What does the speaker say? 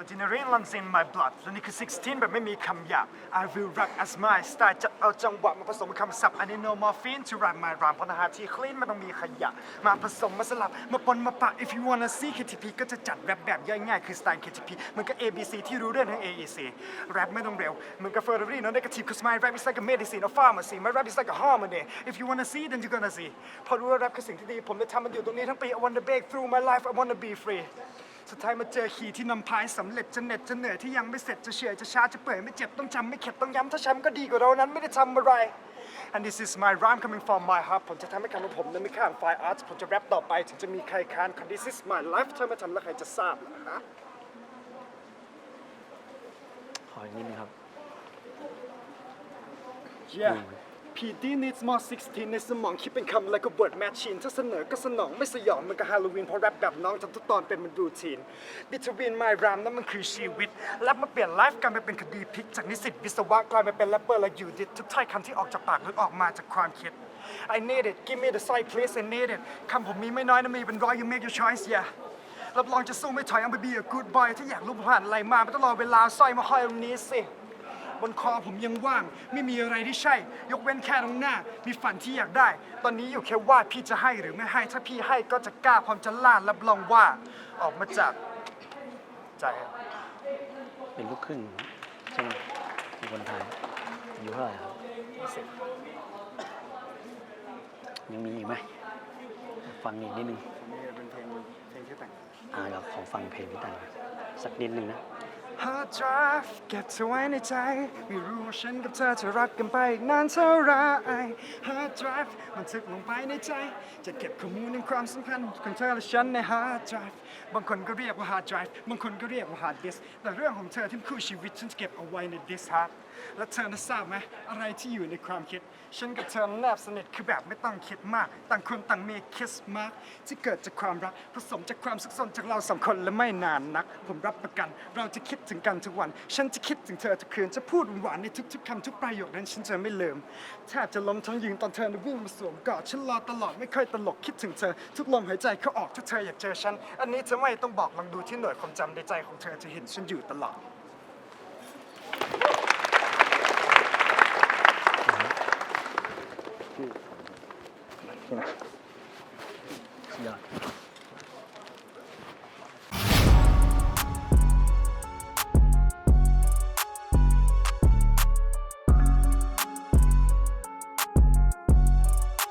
adrenaline runs in my blood และนี่คือ 16 แบบไม่มีคำหยาบ I will rock as my style จะเอาจังหวะมาผสมคำศัพท์ I need no morphine to rhyme my rhyme เพราะนื้อหาที่ clean มันต้องมีขยะ มาผสมมาสลับ มาปนมาปะ if you wanna see KTP ก็จะจัดแรปแบบย่อยง่ายคือสไตล์ KTP มือนกับ ABC ที่รู้เรื่องทั้ง AEC แรปไม่ต้องเร็วเหมือนกับ Ferrari no negative cause my rap is like a medicine or pharmacy my rap is like a harmony if you wanna see then you gonna see พอรู้ว่าแรปคือสิ่งที่ดีผมจะทำมันอยู่ตรงนี้ทั้งปี I wanna break through my life I wanna be free สุดท้ายมาเจอขี่ที่นำพายสำเร็จจะเหน็ดจะเหนื่อยที่ยังไม่เสร็จจะเฉื่อยจะช้าจะเปื่อยไม่เจ็บต้องจำไม่เข็ดต้องย้ำถ้าช้ำก็ดีกว่าเรานั้นไม่ได้ทำอะไร and this is my rhyme coming from my heart ผมจะทำให้คำของผมนั้นไม่ข้ามไฟอาร์ตผมจะแรปต่อไปถึงจะมีใครค้าน cause this is my life ถ้าไม่ทำแล้วใครจะทราบนะ ขออีกนิดนึงครับ Yeah PD needs more 16 ในสมองคิดเป็นคำอะไรก็ word machine ถ้าเสนอก็สนองไม่สยองมันก็ฮาโลวีนเพราะแรปแบบน้องทำทุกตอนเป็นมันรูทีน Between my rhyme นั้นมันคือชีวิตแรปมาเปลี่ยนไลฟ์กลายมาเป็นคดีพลิก จากนิสิตวิศวะกลายมาเป็นแรปเปอร์และอยู่ดิทุกถ้อยคำที่ออกจากปากหรือออกมาจากความคิด I need it give me the side please I need it คำผมมีไม่น้อยนะมีเป็นร้อย you make your choice yeah รับรองจะสู้ไม่ถอย I'm be a good boy ถ้าอยากรู้ผ่านอะไรมาไม่ต้องรอเวลาสร้อยมาห้อยตรงนี้สิ บนคอผมยังว่าง ไม่มีอะไรที่ใช่ ยกเว้นแค่ตรงหน้า มีฝันที่อยากได้ ตอนนี้อยู่แค่ว่าพี่จะให้หรือไม่ให้ ถ้าพี่ให้ก็จะกล้าความจะล่ารับรองว่า ออกมาจากใจครับเป็นลูกครึ่งใช่ไหมเป็นคนไทยอายุเท่าไหร่ครับ ยังมีอีกไหมฟังอีกนิดนึง นี่เป็นเพลงเพลงที่แต่ง อ่าเราขอฟังเพลงพี่ตันสักนิดนึงนะ Hard drive เก็บเธอไว้ในใจ ไม่รู้ว่าฉันกับเธอจะรักกันไปอีกนานเท่าไร Hard drive มันทึกลงไปในใจ จะเก็บข้อมูลในความสัมพันธ์ของเธอและฉันใน Hard drive บางคนก็เรียกว่า Hard drive บางคนก็เรียกว่า Hard disk แต่เรื่องของเธอที่คู่ชีวิตฉันจะเก็บเอาไว้ใน disk hard และเธอน่ะทราบไหมอะไรที่อยู่ในความคิด ฉันกับเธอแนบสนิทคือแบบไม่ต้องคิดมาก ต่างคนต่างมีคิสมากที่เกิดจากความรักผสมจากความสุขสนจากเราสองคนและไม่นานนัก ผมรับประกันเราจะคิดถึงกันทุกวัน ฉันจะคิดถึงเธอทุกคืน จะพูดหวานในทุกๆคำทุกประโยคนั้นฉันจะไม่ลืมแทบจะล้มทั้งยืนตอนเธอวิ่งมาสวมกอดฉันรอตลอดไม่ค่อยตลกคิดถึงเธอ ทุกลมหายใจเขาออกถ้าเธออยากเจอฉัน อันนี้เธอไม่ต้องบอกลองดูที่หน่วยความจำในใจของเธอจะเห็นฉันอยู่ตลอด สุดยอด